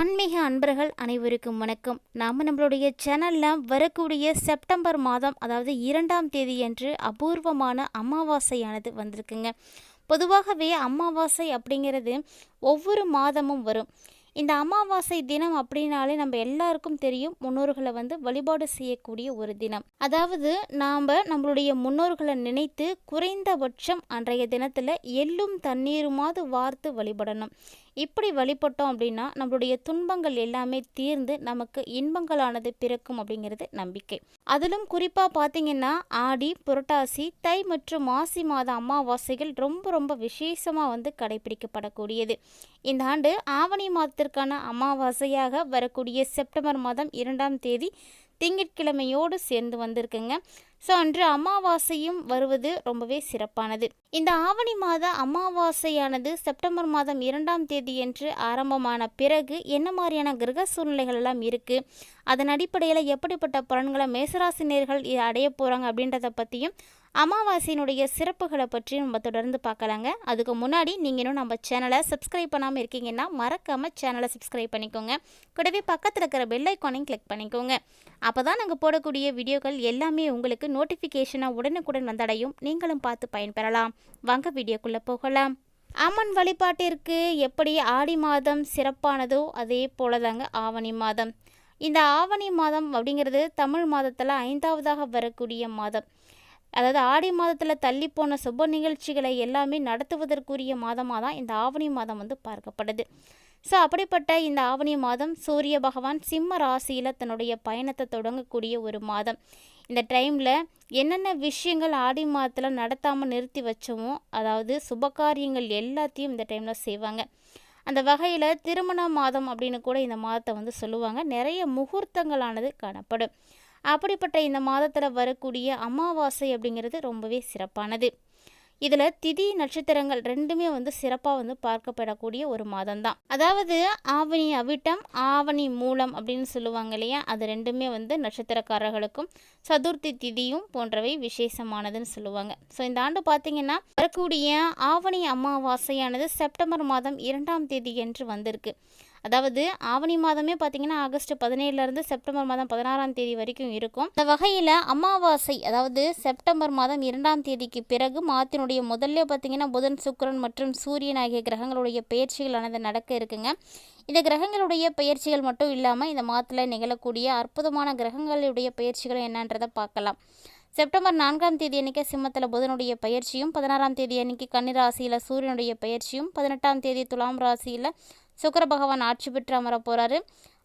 ஆன்மீக அன்பர்கள் அனைவருக்கும் வணக்கம். நாம் நம்மளுடைய சேனலில் வரக்கூடிய செப்டம்பர் மாதம் அதாவது இரண்டாம் தேதியன்று அபூர்வமான அமாவாசையானது வந்திருக்குங்க. பொதுவாகவே அமாவாசை அப்படிங்கிறது ஒவ்வொரு மாதமும் வரும். இந்த அமாவாசை தினம் அப்படின்னாலே நம்ம எல்லாருக்கும் தெரியும் முன்னோர்களை வந்து வழிபாடு செய்யக்கூடிய ஒரு தினம். அதாவது நாம் நம்மளுடைய முன்னோர்களை நினைத்து குறைந்தபட்சம் அன்றைய தினத்தில் எள்ளும் தண்ணீருமாவது வார்த்து வழிபடணும். இப்படி வழிபட்டோம் அப்படின்னா நம்மளுடைய துன்பங்கள் எல்லாமே தீர்ந்து நமக்கு இன்பங்களானது பிறக்கும் அப்படிங்கிறது நம்பிக்கை. அதிலும் குறிப்பாக பார்த்தீங்கன்னா ஆடி புரட்டாசி தை மற்றும் மாசி மாத அமாவாசைகள் ரொம்ப ரொம்ப விசேஷமாக வந்து கடைபிடிக்கப்படக்கூடியது. இந்த ஆண்டு ஆவணி மாதத்திற்கான அமாவாசையாக வரக்கூடிய செப்டம்பர் மாதம் இரண்டாம் தேதி திங்கட்கிழமையோடு சேர்ந்து வந்திருக்குங்க. ஸோ அன்று அமாவாசையும் வருவது ரொம்பவே சிறப்பானது. இந்த ஆவணி மாத அமாவாசையானது செப்டம்பர் மாதம் இரண்டாம் தேதியன்று ஆரம்பமான பிறகு என்ன மாதிரியான கிரக சூழ்நிலைகள் எல்லாம் இருக்குது அதன் அடிப்படையில் எப்படிப்பட்ட பலன்களை மேசராசினியர்கள் அடைய போகிறாங்க அப்படின்றத பற்றியும் அமாவாசையினுடைய சிறப்புகளை பற்றி நம்ம தொடர்ந்து பார்க்கலாங்க. அதுக்கு முன்னாடி நீங்கள் இன்னும் நம்ம சேனலை சப்ஸ்கிரைப் பண்ணாமல் இருக்கீங்கன்னா மறக்காமல் சேனலை சப்ஸ்கிரைப் பண்ணிக்கோங்க. கூடவே பக்கத்தில் இருக்கிற பெல் ஐக்கானையும் கிளிக் பண்ணிக்கோங்க. அப்போ தான் நாங்கள் போடக்கூடிய வீடியோக்கள் எல்லாமே உங்களுக்கு நோட்டிஃபிகேஷனாக உடனுக்குடன் வந்தடையும். நீங்களும் பார்த்து பயன்பெறலாம். வாங்க வீடியோக்குள்ளே போகலாம். அம்மன் வழிபாட்டிற்கு எப்படி ஆடி மாதம் சிறப்பானதோ அதே போல தாங்க ஆவணி மாதம். இந்த ஆவணி மாதம் அப்படிங்கிறது தமிழ் மாதத்தில் ஐந்தாவதாக வரக்கூடிய மாதம். அதாவது ஆடி மாதத்தில் தள்ளி போன சுப நிகழ்ச்சிகளை எல்லாமே நடத்துவதற்குரிய மாதமாக தான் இந்த ஆவணி மாதம் வந்து பார்க்கப்படுது. ஸோ அப்படிப்பட்ட இந்த ஆவணி மாதம் சூரிய பகவான் சிம்ம ராசியில் தன்னுடைய பயணத்தை தொடங்கக்கூடிய ஒரு மாதம். இந்த டைமில் என்னென்ன விஷயங்கள் ஆடி மாதத்தில் நடத்தாமல் நிறுத்தி வச்சோமோ அதாவது சுபகாரியங்கள் எல்லாத்தையும் இந்த டைமில் செய்வாங்க. அந்த வகையில் திருமண மாதம் அப்படின்னு கூட இந்த மாதத்தை வந்து சொல்லுவாங்க. நிறைய முகூர்த்தங்களானது காணப்படும். அப்படிப்பட்ட இந்த மாதத்தில் வரக்கூடிய அமாவாசை அப்படிங்கிறது ரொம்பவே சிறப்பானது. இதில் திதி நட்சத்திரங்கள் ரெண்டுமே வந்து சிறப்பாக வந்து பார்க்கப்படக்கூடிய ஒரு மாதம் தான் அதாவது ஆவணி அவிட்டம் ஆவணி மூலம் அப்படின்னு சொல்லுவாங்க இல்லையா? அது ரெண்டுமே வந்து நட்சத்திரக்காரர்களுக்கும் சதுர்த்தி திதியும் போன்றவை விசேஷமானதுன்னு சொல்லுவாங்க. ஸோ இந்த ஆண்டு பார்த்தீங்கன்னா வரக்கூடிய ஆவணி அமாவாசையானது செப்டம்பர் மாதம் இரண்டாம் தேதி என்று வந்திருக்கு. அதாவது ஆவணி மாதமே பார்த்தீங்கன்னா ஆகஸ்ட் பதினேழுலேருந்து செப்டம்பர் மாதம் பதினாறாம் தேதி வரைக்கும் இருக்கும். இந்த வகையில் அமாவாசை அதாவது செப்டம்பர் மாதம் இரண்டாம் தேதிக்கு பிறகு மாதத்தினுடைய முதல்ல பார்த்தீங்கன்னா புதன் சுக்கரன் மற்றும் சூரியன் ஆகிய கிரகங்களுடைய பயிற்சிகளானது நடக்க இருக்குங்க. இந்த கிரகங்களுடைய பயிற்சிகள் மட்டும் இல்லாமல் இந்த மாதத்தில் நிகழக்கூடிய அற்புதமான கிரகங்களுடைய பயிற்சிகள் என்னன்றதை பார்க்கலாம். செப்டம்பர் நான்காம் தேதி அன்றைக்கி சிம்மத்தில் புதனுடைய பயிற்சியும் பதினாறாம் தேதி அன்றைக்கி கன்னிராசியில் சூரியனுடைய பயிற்சியும் பதினெட்டாம் தேதி துலாம் ராசியில் சுக்கர பகவான் ஆட்சி பெற்று அமர போகிறாரு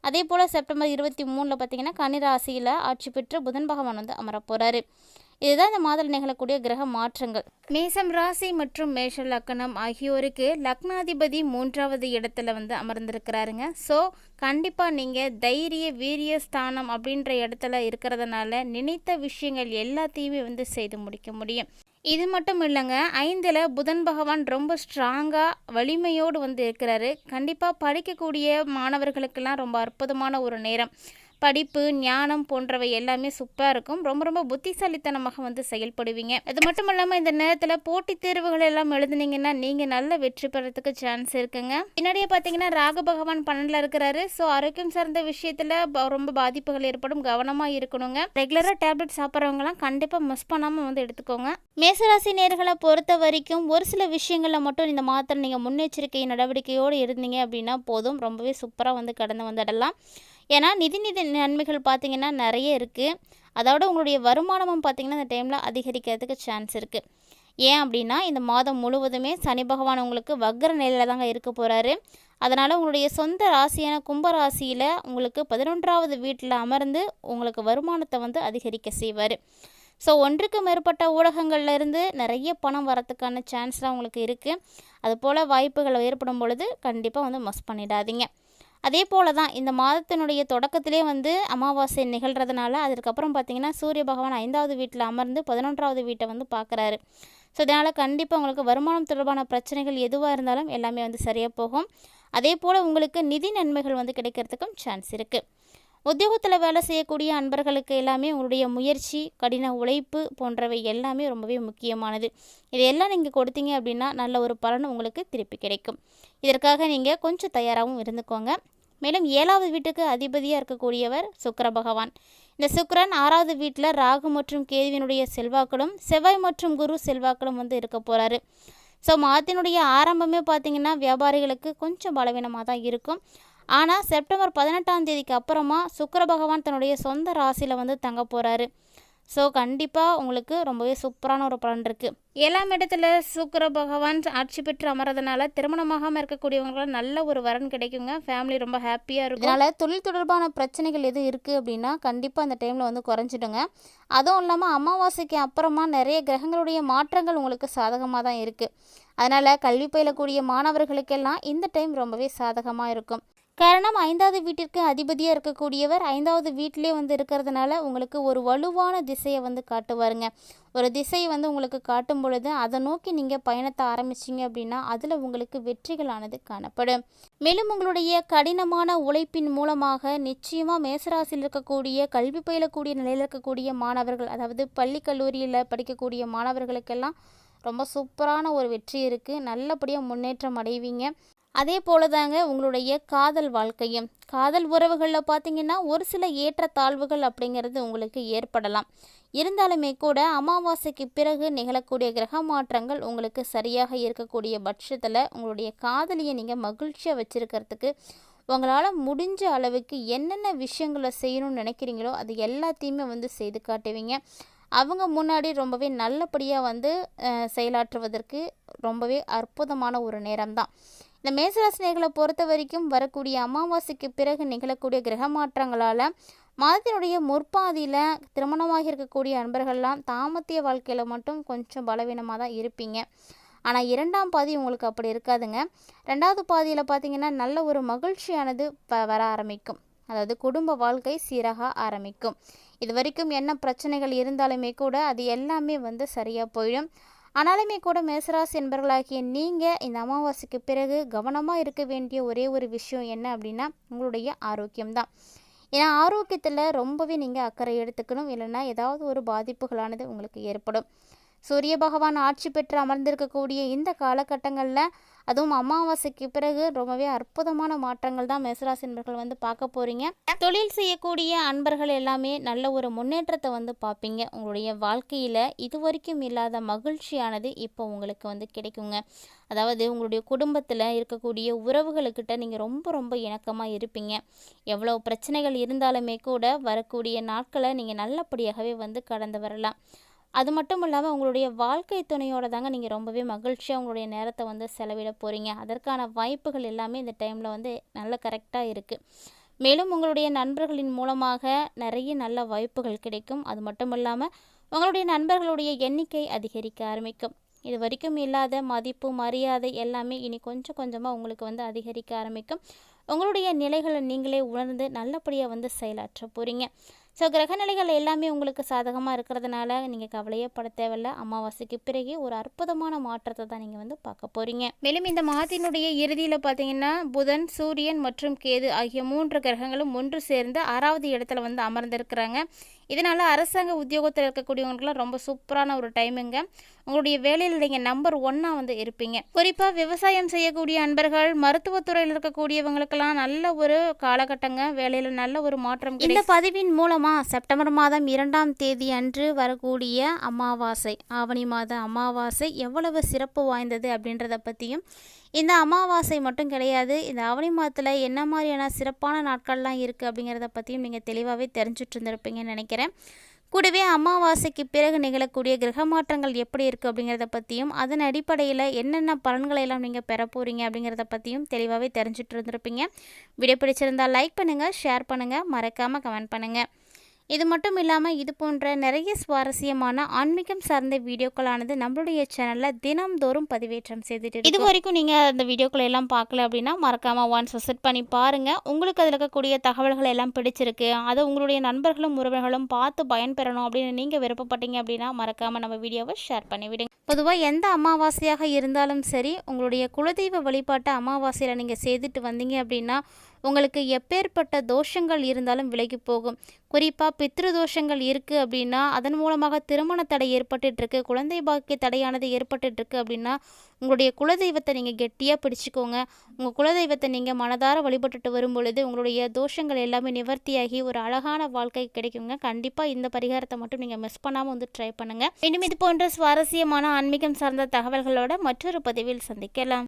அதே போல் செப்டம்பர் இருபத்தி மூணில் பார்த்தீங்கன்னா கன்னிராசியில் ஆட்சி பெற்று புதன் பகவான் வந்து அமர போகிறாரு இதுதான் இந்த மாதம் நிகழக்கூடிய கிரக மாற்றங்கள். மேசம் ராசி மற்றும் மேஷ லக்கணம் ஆகியோருக்கு லக்னாதிபதி மூன்றாவது இடத்துல வந்து அமர்ந்திருக்கிறாருங்க. ஸோ கண்டிப்பாக நீங்கள் தைரிய வீரிய ஸ்தானம் அப்படின்ற இடத்துல இருக்கிறதுனால நினைத்த விஷயங்கள் எல்லாத்தையுமே வந்து செய்து முடிக்க முடியும். இது மட்டும் இல்லைங்க ஐந்தில் புதன் பகவான் ரொம்ப ஸ்ட்ராங்காக வலிமையோடு வந்து இருக்கிறாரு. கண்டிப்பாக படிக்கக்கூடிய மாணவர்களுக்கெல்லாம் ரொம்ப அற்புதமான ஒரு நேரம். படிப்பு ஞானம் போன்றவை எல்லாமே சூப்பராக இருக்கும். ரொம்ப ரொம்ப புத்திசாலித்தனமாக வந்து செயல்படுவீங்க. அது மட்டும் இல்லாமல் இந்த நேரத்தில் போட்டித் தேர்வுகள் எல்லாம் எழுதுனீங்கன்னா நீங்கள் நல்ல வெற்றி பெறத்துக்கு சான்ஸ் இருக்குங்க. பின்னாடியே பார்த்தீங்கன்னா ராக பகவான் பன்னெண்டில் இருக்கிறாரு. ஸோ ஆரோக்கியம் சார்ந்த விஷயத்தில் ரொம்ப பாதிப்புகள் ஏற்படும். கவனமாக இருக்கணுங்க. ரெகுலராக டேப்லெட் சாப்பிட்றவங்களாம் கண்டிப்பாக மிஸ் பண்ணாமல் வந்து எடுத்துக்கோங்க. மேசராசி நேர்களை பொறுத்த வரைக்கும் ஒரு சில விஷயங்களில் மட்டும் இந்த மாத்திரம் நீங்கள் முன்னெச்சரிக்கை நடவடிக்கையோடு இருந்தீங்க அப்படின்னா போதும். ரொம்பவே சூப்பராக வந்து கடந்து வந்துடலாம். ஏன்னா நிதி நிதி நன்மைகள் பார்த்திங்கன்னா நிறைய இருக்குது அதோட உங்களுடைய வருமானமும் பார்த்திங்கன்னா இந்த டைமில் அதிகரிக்கிறதுக்கு சான்ஸ் இருக்குது ஏன் அப்படின்னா இந்த மாதம் முழுவதுமே சனி பகவான் உங்களுக்கு வக்ர நிலையில் தாங்க இருக்க போகிறாரு அதனால் உங்களுடைய சொந்த ராசியான கும்பராசியில் உங்களுக்கு பதினொன்றாவது வீட்டில் அமர்ந்து உங்களுக்கு வருமானத்தை வந்து அதிகரிக்க செய்வார். ஸோ ஒன்றுக்கு மேற்பட்ட ஊடகங்கள்லேருந்து நிறைய பணம் வரத்துக்கான சான்ஸ்லாம் உங்களுக்கு இருக்குது அதுபோல் வாய்ப்புகள் ஏற்படும் பொழுது கண்டிப்பாக வந்து மஸ் பண்ணிடாதீங்க. அதே போல் தான் இந்த மாதத்தினுடைய தொடக்கத்திலே வந்து அமாவாசை நிகழ்கிறதுனால அதுக்கப்புறம் பார்த்திங்கன்னா சூரிய பகவான் ஐந்தாவது வீட்டில் அமர்ந்து பதினொன்றாவது வீட்டை வந்து பார்க்குறாரு ஸோ இதனால் கண்டிப்பாக உங்களுக்கு வருமானம் தொடர்பான பிரச்சனைகள் எதுவாக இருந்தாலும் எல்லாமே வந்து சரியாக போகும். அதே போல் உங்களுக்கு நிதி நன்மைகள் வந்து கிடைக்கிறதுக்கும் சான்ஸ் இருக்குது உத்தியோகத்தில் வேலை செய்யக்கூடிய அன்பர்களுக்கு எல்லாமே உங்களுடைய முயற்சி கடின உழைப்பு போன்றவை எல்லாமே ரொம்பவே முக்கியமானது. இதையெல்லாம் நீங்கள் கொடுத்தீங்க அப்படின்னா நல்ல ஒரு பலன் உங்களுக்கு திருப்பி கிடைக்கும். இதற்காக நீங்கள் கொஞ்சம் தயாராகவும் இருந்துக்கோங்க. மேலும் ஏழாவது வீட்டுக்கு அதிபதியாக இருக்கக்கூடியவர் சுக்கர பகவான். இந்த சுக்கரன் ஆறாவது வீட்டில் ராகு மற்றும் கேதுவினுடைய செல்வாக்களும் செவ்வாய் மற்றும் குரு செல்வாக்களும் வந்து இருக்க போகிறாரு ஸோ மாதத்தினுடைய ஆரம்பமே பார்த்திங்கன்னா வியாபாரிகளுக்கு கொஞ்சம் பலவீனமாக தான் இருக்கும். ஆனால் செப்டம்பர் பதினெட்டாம் தேதிக்கு அப்புறமா சுக்கர பகவான் தன்னுடைய சொந்த ராசியில் வந்து தங்க போகிறாரு ஸோ கண்டிப்பாக உங்களுக்கு ரொம்பவே சூப்பரான ஒரு பலன் இருக்குது ஏழாம் இடத்துல சுக்கிர பகவான் ஆட்சி பெற்று அமர்றதுனால திருமணமாகாமல் இருக்கக்கூடியவங்களாம் நல்ல ஒரு வரன் கிடைக்குங்க. ஃபேமிலி ரொம்ப ஹாப்பியாக இருக்கும். அதனால் தொழில் தொடர்பான பிரச்சனைகள் எது இருக்குது அப்படின்னா கண்டிப்பாக அந்த டைமில் வந்து குறைஞ்சிடுங்க. அதுவும் இல்லாமல் அமாவாசைக்கு அப்புறமா நிறைய கிரகங்களுடைய மாற்றங்கள் உங்களுக்கு சாதகமாக தான் இருக்குது அதனால் கல்வி பயிலக்கூடிய மாணவர்களுக்கெல்லாம் இந்த டைம் ரொம்பவே சாதகமாக இருக்கும். காரணம் ஐந்தாவது வீட்டிற்கு அதிபதியாக இருக்கக்கூடியவர் ஐந்தாவது வீட்டிலே வந்து இருக்கிறதுனால உங்களுக்கு ஒரு வலுவான திசையை வந்து காட்டுவாருங்க. ஒரு திசையை வந்து உங்களுக்கு காட்டும் பொழுது அதை நோக்கி நீங்கள் பயணத்தை ஆரம்பிச்சிங்க அப்படின்னா அதில் உங்களுக்கு வெற்றிகளானது காணப்படும். மேலும் உங்களுடைய கடினமான உழைப்பின் மூலமாக நிச்சயமாக மேசராசியில் இருக்கக்கூடிய கல்வி பயிலக்கூடிய நிலையில் இருக்கக்கூடிய மாணவர்கள் அதாவது பள்ளி கல்லூரியில் படிக்கக்கூடிய மாணவர்களுக்கெல்லாம் ரொம்ப சூப்பரான ஒரு வெற்றி இருக்குது நல்லபடியாக முன்னேற்றம் அடைவீங்க. அதே போல தாங்க உங்களுடைய காதல் வாழ்க்கையும். காதல் உறவுகளில் பார்த்தீங்கன்னா ஒரு சில ஏற்றத்தாழ்வுகள் அப்படிங்கிறது உங்களுக்கு ஏற்படலாம். இருந்தாலுமே கூட அமாவாசைக்கு பிறகு நிகழக்கூடிய கிரக மாற்றங்கள் உங்களுக்கு சரியாக இருக்கக்கூடிய பட்சத்தில் உங்களுடைய காதலியை நீங்கள் மகிழ்ச்சியாக வச்சுருக்கிறதுக்கு உங்களால் முடிஞ்ச அளவுக்கு என்னென்ன விஷயங்களை செய்யணும்னு நினைக்கிறீங்களோ அது எல்லாத்தையுமே வந்து செய்து காட்டுவீங்க. அவங்க முன்னாடி ரொம்பவே நல்லபடியாக வந்து செயலாற்றுவதற்கு ரொம்பவே அற்புதமான ஒரு நேரம்தான். இந்த மேசராசினியர்களை பொறுத்த வரைக்கும் வரக்கூடிய அமாவாசைக்கு பிறகு நிகழக்கூடிய கிரக மாற்றங்களால் மாதத்தினுடைய முற்பாதியில் திருமணமாக இருக்கக்கூடிய அன்பர்கள்லாம் தாமத்திய வாழ்க்கையில் மட்டும் கொஞ்சம் பலவீனமாக தான் இருப்பீங்க. ஆனால் இரண்டாம் பாதி உங்களுக்கு அப்படி இருக்காதுங்க. ரெண்டாவது பாதியில் பார்த்தீங்கன்னா நல்ல ஒரு மகிழ்ச்சியானது வர ஆரம்பிக்கும். அதாவது குடும்ப வாழ்க்கை சீராக ஆரம்பிக்கும். இது வரைக்கும் என்ன பிரச்சனைகள் இருந்தாலுமே கூட அது எல்லாமே வந்து சரியாக போயிடும். ஆனாலுமே கூட மேசராசி என்பர்களாகிய நீங்கள் இந்த அமாவாசைக்கு பிறகு கவனமாக இருக்க வேண்டிய ஒரே ஒரு விஷயம் என்ன அப்படின்னா உங்களுடைய ஆரோக்கியம்தான். ஏன்னா ஆரோக்கியத்தில் ரொம்பவே நீங்கள் அக்கறை எடுத்துக்கணும். இல்லைன்னா ஏதாவது ஒரு பாதிப்புகளானது உங்களுக்கு ஏற்படும். சூரிய பகவான் ஆட்சி பெற்று அமர்ந்திருக்கக்கூடிய இந்த காலகட்டங்களில் அதுவும் அமாவாசைக்கு பிறகு ரொம்பவே அற்புதமான மாற்றங்கள் தான் மேசராசி வந்து பார்க்க போகிறீங்க தொழில் செய்யக்கூடிய அன்பர்கள் எல்லாமே நல்ல ஒரு முன்னேற்றத்தை வந்து பார்ப்பீங்க. உங்களுடைய வாழ்க்கையில் இது வரைக்கும் இல்லாத மகிழ்ச்சியானது இப்போ உங்களுக்கு வந்து கிடைக்குங்க. அதாவது உங்களுடைய குடும்பத்தில் இருக்கக்கூடிய உறவுகளுக்கிட்ட நீங்கள் ரொம்ப ரொம்ப இணக்கமாக இருப்பீங்க. எவ்வளோ பிரச்சனைகள் இருந்தாலுமே கூட வரக்கூடிய நாட்களை நீங்கள் நல்லபடியாகவே வந்து கடந்து வரலாம். அது மட்டும் இல்லாமல் உங்களுடைய வாழ்க்கை துணையோட தாங்க நீங்கள் ரொம்பவே மகிழ்ச்சியாக உங்களுடைய நேரத்தை வந்து செலவிட போகிறீங்க அதற்கான வாய்ப்புகள் எல்லாமே இந்த டைமில் வந்து நல்ல கரெக்டாக இருக்குது மேலும் உங்களுடைய நண்பர்களின் மூலமாக நிறைய நல்ல வாய்ப்புகள் கிடைக்கும். அது மட்டும் இல்லாமல் உங்களுடைய நண்பர்களுடைய எண்ணிக்கை அதிகரிக்க ஆரம்பிக்கும். இது வரைக்கும் இல்லாத மதிப்பு மரியாதை எல்லாமே இனி கொஞ்சம் கொஞ்சமாக உங்களுக்கு வந்து அதிகரிக்க ஆரம்பிக்கும். உங்களுடைய நிலைகளை நீங்களே உணர்ந்து நல்லபடியாக வந்து செயலாற்ற போகிறீங்க ஸோ கிரகநிலைகள் எல்லாமே உங்களுக்கு சாதகமாக இருக்கிறதுனால நீங்கள் கவலையே பட தேவையில்ல. அமாவாசைக்கு பிறகு ஒரு அற்புதமான மாற்றத்தை தான் நீங்கள் வந்து பார்க்க போகிறீங்க மேலும் இந்த மாதத்தினுடைய இறுதியில் பார்த்தீங்கன்னா புதன் சூரியன் மற்றும் கேது ஆகிய மூன்று கிரகங்களும் ஒன்று சேர்ந்து ஆறாவது இடத்துல வந்து அமர்ந்திருக்கிறாங்க. இதனால் அரசாங்க உத்தியோகத்தில் இருக்கக்கூடியவங்களுக்குலாம் ரொம்ப சூப்பரான ஒரு டைமுங்க. உங்களுடைய வேலையில் நீங்கள் நம்பர் ஒன்னாக வந்து இருப்பீங்க. குறிப்பாக விவசாயம் செய்யக்கூடிய அன்பர்கள் மருத்துவத்துறையில் இருக்கக்கூடியவங்களுக்கெல்லாம் நல்ல ஒரு காலகட்டங்க. வேலையில் நல்ல ஒரு மாற்றம் இந்த பதிவின் மூலமாக செப்டம்பர் மாதம் இரண்டாம் தேதி அன்று வரக்கூடிய அமாவாசை. ஆவணி மாத அமாவாசை எவ்வளவு சிறப்பு வாய்ந்தது அப்படின்றத பற்றியும் இந்த அமாவாசை மட்டும் கிடையாது இந்த ஆவணி மாதத்தில் என்ன மாதிரியான சிறப்பான நாட்கள்லாம் இருக்குது அப்படிங்கிறத பற்றியும் நீங்கள் தெளிவாகவே தெரிஞ்சுட்டு இருந்திருப்பீங்கன்னு நினைக்கிறேன். கூடவே அமாவாசைக்கு பிறகு நிகழக்கூடிய கிரக மாற்றங்கள் எப்படி இருக்குது அப்படிங்கிறத பற்றியும் அதன் அடிப்படையில் என்னென்ன பலன்களை எல்லாம் நீங்கள் பெற போகிறீங்க அப்படிங்கிறத பற்றியும் தெளிவாகவே தெரிஞ்சுட்டு இருந்திருப்பீங்க. வீடியோ பிடிச்சிருந்தால் லைக் பண்ணுங்கள் ஷேர் பண்ணுங்கள் மறக்காமல் கமெண்ட் பண்ணுங்கள் இது மட்டும் இல்லாமல் இது போன்ற நிறைய சுவாரஸ்யமான ஆன்மீகம் சார்ந்த வீடியோக்களானது நம்மளுடைய சேனலில் தினம்தோறும் பதிவேற்றம் செய்துட்டு இது வரைக்கும் நீங்கள் அந்த வீடியோக்களை எல்லாம் பார்க்கல அப்படின்னா மறக்காமல் ஒன்ஸ் விசிட் பண்ணி பாருங்கள் உங்களுக்கு அதில் இருக்கக்கூடிய தகவல்கள் எல்லாம் பிடிச்சிருக்கு. அதை உங்களுடைய நண்பர்களும் உறவினர்களும் பார்த்து பயன்பெறணும் அப்படின்னு நீங்கள் விருப்பப்பட்டீங்க அப்படின்னா மறக்காமல் நம்ம வீடியோவை ஷேர் பண்ணிவிடுங்க. பொதுவாக எந்த அமாவாசையாக இருந்தாலும் சரி உங்களுடைய குலதெய்வ வழிபாட்டை அமாவாசையில் நீங்கள் செய்துட்டு வந்தீங்க அப்படின்னா உங்களுக்கு எப்பேற்பட்ட தோஷங்கள் இருந்தாலும் விலகி போகும். குறிப்பாக பித்ரு தோஷங்கள் இருக்குது அப்படின்னா அதன் மூலமாக திருமண தடை ஏற்பட்டுருக்கு குழந்தை பாக்கிய தடையானது ஏற்பட்டுருக்கு அப்படின்னா உங்களுடைய குலதெய்வத்தை நீங்கள் கெட்டியாக பிடிச்சிக்கோங்க. உங்கள் குலதெய்வத்தை நீங்கள் மனதார வழிபட்டுட்டு வரும் பொழுது உங்களுடைய தோஷங்கள் எல்லாமே நிவர்த்தியாகி ஒரு அழகான வாழ்க்கை கிடைக்குங்க. கண்டிப்பாக இந்த பரிகாரத்தை மட்டும் நீங்கள் மிஸ் பண்ணாமல் வந்து ட்ரை பண்ணுங்கள் இன்னும் இது போன்ற சுவாரஸ்யமான ஆன்மீகம் சார்ந்த தகவல்களோட மற்றொரு பதிவில் சந்திக்கலாம்.